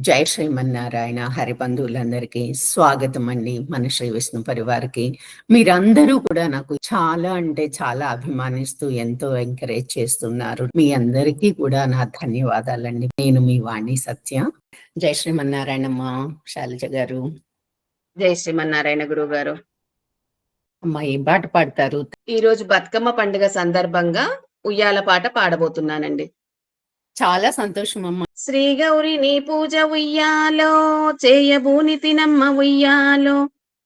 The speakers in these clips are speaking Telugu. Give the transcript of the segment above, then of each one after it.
జై శ్రీమన్నారాయణ హరిబంధువులందరికీ స్వాగతం అండి మన శ్రీ విష్ణు పరివారికి. మీరందరూ కూడా నాకు చాలా అంటే చాలా అభిమానిస్తూ ఎంతో ఎంకరేజ్ చేస్తున్నారు. మీ అందరికీ కూడా నా ధన్యవాదాలండి. నేను మీ వాణి సత్య. జై శ్రీమన్నారాయణమ్మ శైలజ గారు. జై శ్రీమన్నారాయణ గురువు గారు అమ్మ ఏ పాట పాడతారు? ఈ రోజు బతుకమ్మ పండుగ సందర్భంగా ఉయ్యాల పాట పాడబోతున్నానండి. చాలా సంతోషం అమ్మ శ్రీ గౌరి నీ పూజ ఉయ్యాలో చేయబూని తినమ్మ ఉయ్యాలో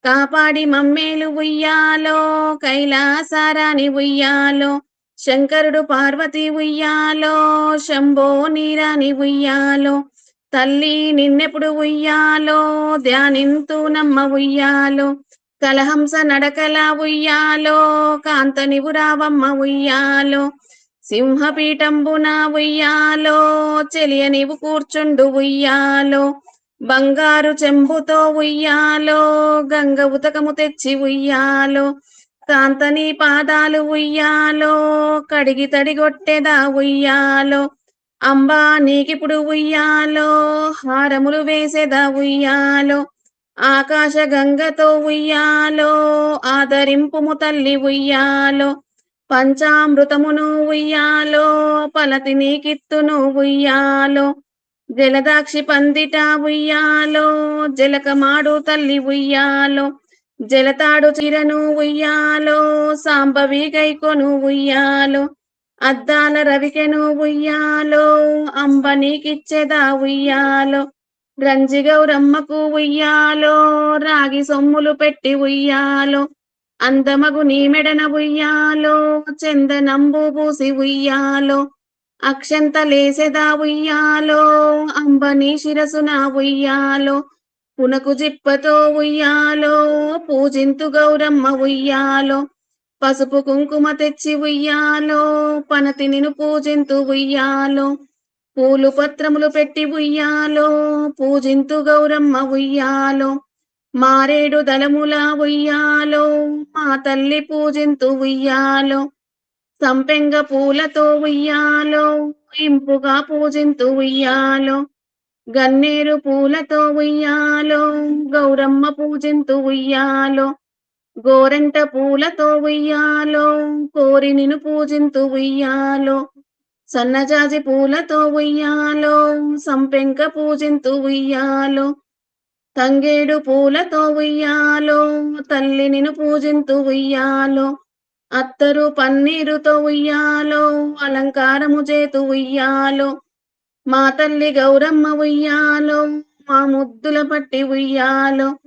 కాపాడి మమ్మేలు ఉయ్యాలో కైలాసారాని ఉయ్యాలో శంకరుడు పార్వతి ఉయ్యాలో శంభో నీరాని ఉయ్యాలో తల్లి నిన్నెప్పుడు ఉయ్యాలో ధ్యానింతూ నమ్మ ఉయ్యాలో కలహంస నడకలా ఉయ్యాలో కాంత నివురావమ్మ ఉయ్యాలో సింహపీఠంబున ఉయ్యాలో చెలియ నీవు కూర్చుండు ఉయ్యాలో. బంగారు చెంబుతో ఉయ్యాలో గంగ ఉతకము తెచ్చి ఉయ్యాలో. కాంతని పాదాలు ఉయ్యాలో కడిగి తడిగొట్టెదా ఉయ్యాలో. అంబా నీకిప్పుడు ఉయ్యాలో హారములు వేసేదా ఉయ్యాలో. ఆకాశ గంగతో ఉయ్యాలో ఆదరింపుము తల్లి ఉయ్యాలో. పంచామృతమును ఉయ్యాలో పలతి నీకిత్తును ఉయ్యాలో. జలదాక్షి పందిట ఉయ్యాలో జలకమాడు తల్లి ఉయ్యాలో. జలతాడు చీరను ఉయ్యాలో సాంబవి గైకొను ఉయ్యాలో. అద్దాల రవికెను ఉయ్యాలో అంబ నీకిచ్చేదా ఉయ్యాలో. రంజిగౌరమ్మకు ఉయ్యాలో రాగి సొమ్ములు పెట్టి ఉయ్యాలో. అందమగు నీ మెడన ఉయ్యాలో చందనంబు పూసి ఉయ్యాలో అక్షంత లేసెదా ఉయ్యాలో అంబని శిరసున ఉయ్యాలో పునకు జిప్పతో ఉయ్యాలో పూజింతు గౌరమ్మ ఉయ్యాలో పసుపు కుంకుమ తెచ్చి ఉయ్యాలో పనతి నిను పూజింతు ఉయ్యాలో పూలు పత్రములు పెట్టి ఉయ్యాలో పూజింతు గౌరమ్మ ఉయ్యాలో మారేడు దళముల ఉయ్యాలో మా తల్లి పూజింతు ఉయ్యాలో సంపెంగ పూలతో ఉయ్యాలో ఇంపుగా పూజింతు ఉయ్యాలో గన్నేరు పూలతో ఉయ్యాలో గౌరమ్మ పూజింతు ఉయ్యాలో గోరెంట పూలతో ఉయ్యాలో కోరినిను పూజింతు ఉయ్యాలో సన్నజాజి పూలతో ఉయ్యాలో సంపెంక పూజింతు ఉయ్యాలో తంగేడు పూలతో ఉయ్యాలో తల్లి నిను పూజింతు ఉయ్యాలో. అత్తరు పన్నీరుతో ఉయ్యాలో అలంకారము చేతు ఉయ్యాలో. మా తల్లి గౌరమ్మ ఉయ్యాలో మా ముద్దుల పట్టి ఉయ్యాలో.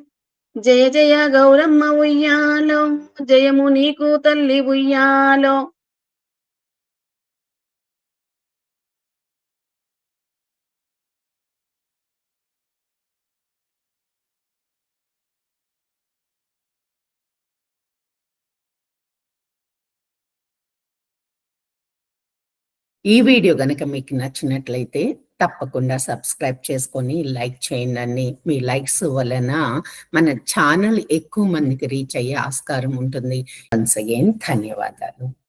జయ జయ గౌరమ్మ ఉయ్యాలో జయము నీకు తల్లి ఉయ్యాలో. ఈ వీడియో గనక మీకు నచ్చినట్లయితే తప్పకుండా సబ్స్క్రైబ్ చేసుకొని లైక్ చేయండి మీ లైక్స్ వలన మన ఛానల్ ఎక్కువ మందికి రీచ్ అయ్యే ఆస్కారం ఉంటుంది. వన్స్ అగైన్ ధన్యవాదాలు.